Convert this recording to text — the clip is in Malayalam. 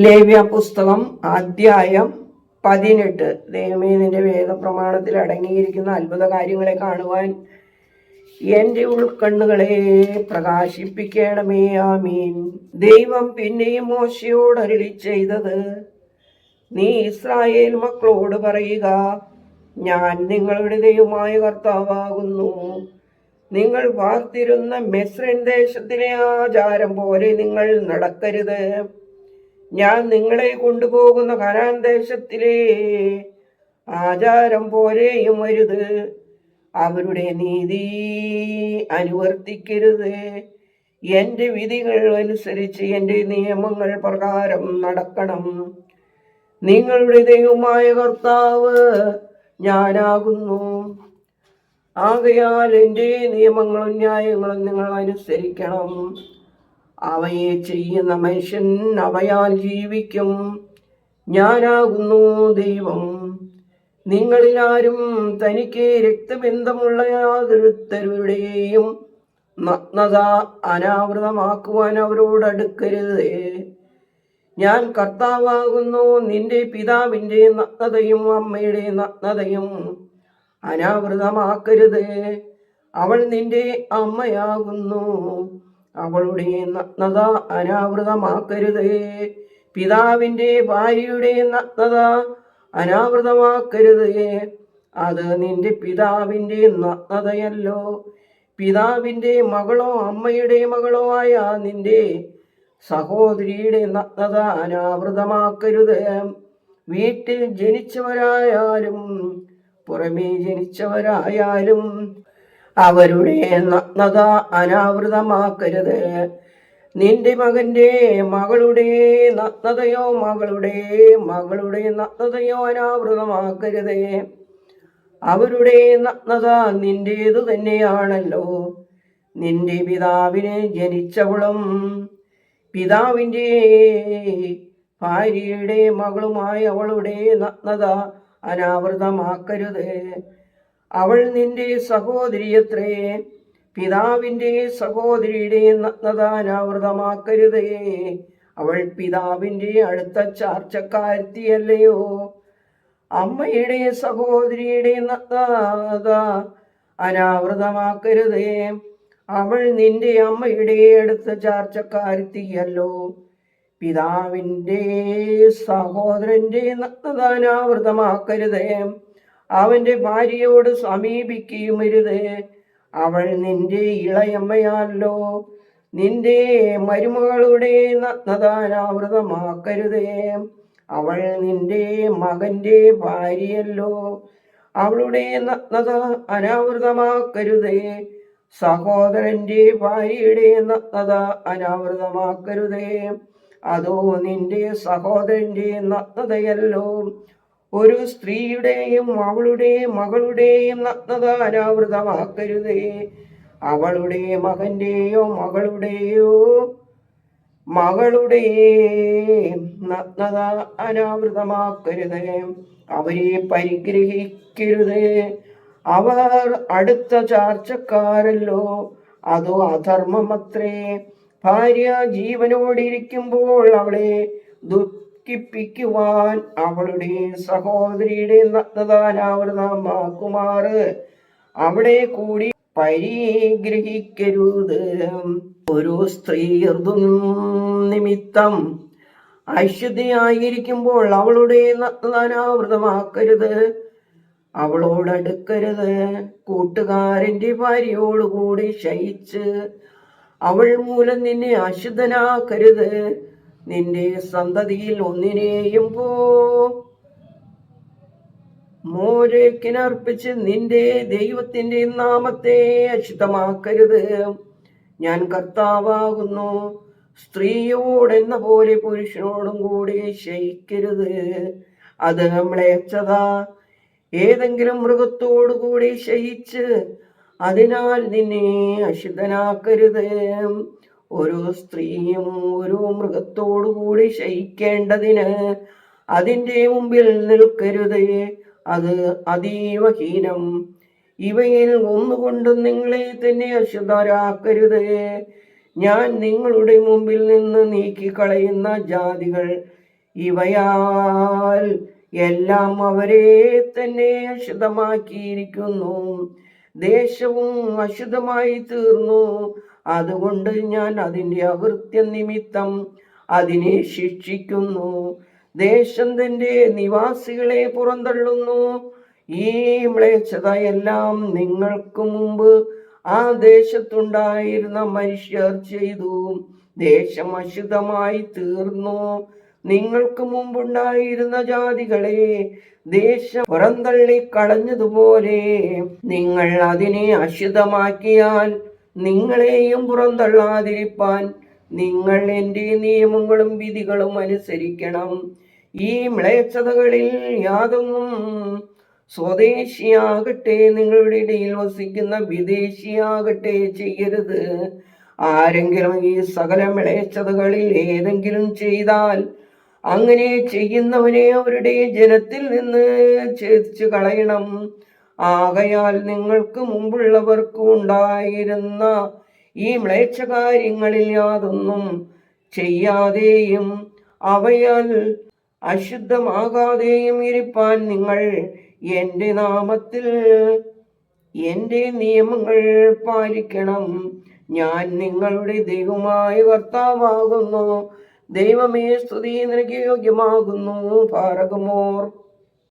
ലേവ്യ പുസ്തകം അധ്യായം പതിനെട്ട്. ദൈവമേ വേദപ്രമാണത്തിൽ അടങ്ങിയിരിക്കുന്ന അത്ഭുത കാര്യങ്ങളെ കാണുവാൻ എന്റെ ഉൾക്കണ്ണുകളെ പ്രകാശിപ്പിക്കണമേ ആമീൻ. ദൈവം പിന്നെയും മോശയോട് അരുളി ചെയ്തത് നീ ഇസ്രായേൽ മക്കളോട് പറയുക ഞാൻ നിങ്ങളുടെ ദൈവമായ കർത്താവാകുന്നു. നിങ്ങൾ വാർത്തിരുന്ന മെസ്രൻ ദേശത്തിലെ ആചാരം പോലെ നിങ്ങൾ നടക്കരുത്. ഞാൻ നിങ്ങളെ കൊണ്ടുപോകുന്ന കനാൻ ദേശത്തിലെ ആചാരം പോലെയും വരുത് അവരുടെ നീതി അനുവർത്തിക്കരുത്. എന്റെ വിധികൾ അനുസരിച്ച് എന്റെ നിയമങ്ങൾ പ്രകാരം നടക്കണം. നിങ്ങളുടെ ദൈവമായ കർത്താവ് ഞാനാകുന്നു. ആകയാൽ എന്റെ നിയമങ്ങളും ന്യായങ്ങളും നിങ്ങൾ അനുസരിക്കണം. അവയെ ചെയ്യുന്ന മനുഷ്യൻ അവയാൽ ജീവിക്കും. ഞാനാകുന്നു ദൈവം. നിങ്ങളിൽ ആരും തനിക്ക് രക്തബന്ധമുള്ള യാതൊരുത്തരുടെയും നഗ്നത അനാവൃതമാക്കുവാൻ അവരോട് അടുക്കരുത്. ഞാൻ കർത്താവാകുന്നു നിന്റെ പിതാവിന്റെ നഗ്നതയും അമ്മയുടെ നഗ്നതയും അനാവൃതമാക്കരുത്. അവൾ നിന്റെ അമ്മയാകുന്നു. അവളുടെ നഗ്നത അനാവൃതമാക്കരുതേ. പിതാവിന്റെ ഭാര്യയുടെ നഗ്നത അനാവൃതമാക്കരുതേ. അത് നിന്റെ പിതാവിന്റെ നഗ്നതയല്ലോ പിതാവിന്റെ മകളോ അമ്മയുടെ മകളോ ആയ നിന്റെ സഹോദരിയുടെ നഗ്നത അനാവൃതമാക്കരുത്. വീട്ടിൽ ജനിച്ചവരായാലും പുറമേ ജനിച്ചവരായാലും അവരുടെ നഗ്നത അനാവൃതമാക്കരുത്. നിന്റെ മകന്റെ മകളുടെ നഗ്നതയോ മകളുടെ മകളുടെ നഗ്നതയോ അനാവൃതമാക്കരുത്. അവരുടെ നഗ്നത നിന്റേതു തന്നെയാണല്ലോ. നിന്റെ പിതാവിനെ ജനിച്ചവളും പിതാവിന്റെ ഭാര്യയുടെ മകളുമായ അവളുടെ നഗ്നത അനാവൃതമാക്കരുത്. അവൾ നിന്റെ സഹോദരിയത്രേ പിതാവിന്റെ സഹോദരിയുടെ നഗ്നതാനാവൃതമാക്കരുതേ അവൾ പിതാവിന്റെ അടുത്ത ചാർച്ചക്കാരത്തിയല്ലയോ? അമ്മയുടെ സഹോദരിയുടെ നഗ്നത അനാവൃതമാക്കരുതേ. അവൾ നിന്റെ അമ്മയുടെ അടുത്ത ചാർച്ചക്കാരത്തിയല്ലോ. പിതാവിന്റെ സഹോദരന്റെ നഗ്നത അനാവൃതമാക്കരുതേ അവന്റെ ഭാര്യയോട് സമീപിക്കുകയുമരുത് അവൾ നിന്റെ ഇളയമ്മയാണല്ലോ. നിന്റെ മരുമകളുടെ നഗ്നതാനാവൃതമാക്കരുതേ അവൾ നിന്റെ മകന്റെ ഭാര്യയല്ലോ. അവളുടെ നഗ്നത അനാവൃതമാക്കരുതേ. സഹോദരന്റെ ഭാര്യയുടെ നഗ്നത അനാവൃതമാക്കരുതേ. അതോ നിന്റെ സഹോദരന്റെ നഗ്നതയല്ലോ ഒരു സ്ത്രീയുടെയും അവളുടെ മകളുടെയും നഗ്നത അനാവൃതമാക്കരുതേ അവളുടെ മകന്റെയോ മകളുടെയോ മകളുടെ നഗ്നത അനാവൃതമാക്കരുതേ അവരെ പരിഗ്രഹിക്കരുതേ. അവർ അടുത്ത ചാർച്ചക്കാരല്ലോ. അതോ അധർമ്മമത്രേ. ഭാര്യ ജീവനോടിരിക്കുമ്പോൾ അവളെ ദുഃഖിപ്പിക്കുവാൻ അവളുടെ സഹോദരിയുടെ നഗ്നത അനാവൃതമാക്കുമാറ് അവിടെ കൂടി പരിഗ്രഹിക്കരുത്. ഒരു സ്ത്രീ നിമിത്തം അശുദ്ധിയായിരിക്കുമ്പോൾ അവളുടെ നഗ്നതാനാവൃതമാക്കരുത് അവളോടടുക്കരുത് കൂട്ടുകാരന്റെ ഭാര്യയോടുകൂടി ശയിച്ച് അവൾ മൂലം നിന്നെ അശുദ്ധനാക്കരുത്. നിന്റെ സന്തതിയിൽ ഒന്നിനെയും പോ. മോരക്കിനർപ്പിച്ച് നിന്റെ ദൈവത്തിന്റെ നാമത്തെ അശുദ്ധമാക്കരുത്. ഞാൻ കർത്താവാകുന്നു. സ്ത്രീയോടെന്ന പോലെ പുരുഷനോടും കൂടി ശയിക്കരുത്. അത് മ്ലേച്ഛതാ ഏതെങ്കിലും മൃഗത്തോടു കൂടി ശയിച്ച് അതിനാൽ നിന്നെ അശുദ്ധനാക്കരുത്. ഓരോ സ്ത്രീയും ഓരോ മൃഗത്തോടുകൂടി ശയിക്കേണ്ടതിന് അതിന്റെ മുമ്പിൽ നിൽക്കരുത്. അത് അതീവ ഹീനം. ഇവയിൽ ഒന്നുകൊണ്ടും നിങ്ങളെ തന്നെ അശുദ്ധരാക്കരുത്. ഞാൻ നിങ്ങളുടെ മുമ്പിൽ നിന്ന് നീക്കിക്കളയുന്ന ജാതികൾ ഇവയാൽ എല്ലാം അവരെ തന്നെ അശുദ്ധമാക്കിയിരിക്കുന്നു. ദേശവും അശുദ്ധമായി തീർന്നു. അതുകൊണ്ട് ഞാൻ അതിന്റെ അകൃത്യ നിമിത്തം അതിനെ ശിക്ഷിക്കുന്നു. ദേശം തന്റെ നിവാസികളെ പുറന്തള്ളുന്നു. ഈ മ്ലേച്ഛത എല്ലാം നിങ്ങൾക്ക് മുമ്പ് ആ ദേശത്തുണ്ടായിരുന്ന മനുഷ്യർ ചെയ്തു. ദേശം അശുദ്ധമായി തീർന്നു. നിങ്ങൾക്ക് മുമ്പുണ്ടായിരുന്ന ജാതികളെ ദേശം പുറന്തള്ളി കളഞ്ഞതുപോലെ നിങ്ങൾ അതിനെ അശുദ്ധമാക്കിയാൽ നിങ്ങളെയും പുറന്തള്ളാതിരിപ്പാൻ നിങ്ങൾ എന്റെ നിയമങ്ങളും വിധികളും അനുസരിക്കണം. ഈ മ്ലേച്ഛതകളിൽ യാതൊന്നും സ്വദേശിയാകട്ടെ നിങ്ങളുടെ ഇടയിൽ വസിക്കുന്ന വിദേശിയാകട്ടെ ചെയ്യരുത്. ആരെങ്കിലും ഈ സകല മ്ലേച്ഛതകളിൽ ഏതെങ്കിലും ചെയ്താൽ അങ്ങനെ ചെയ്യുന്നവനെ അവരുടെ ജനത്തിൽ നിന്ന് ഛേദിച്ചു കളയണം. ആകയാൽ നിങ്ങൾക്ക് മുമ്പുള്ളവർക്കും ഉണ്ടായിരുന്ന ഈ മ്ലേച്ഛ കാര്യങ്ങളിൽ യാതൊന്നും ചെയ്യാതെയും അവയാൽ അശുദ്ധമാകാതെയും ഇരിപ്പാൻ നിങ്ങൾ എന്റെ നാമത്തിൽ എന്റെ നിയമങ്ങൾ പാലിക്കണം. ഞാൻ നിങ്ങളുടെ ദൈവമായ കർത്താവാകുന്നു. ദൈവമേ സ്തുതി നിനക്ക് യോഗ്യമാകുന്നു. ഭാരകമോർ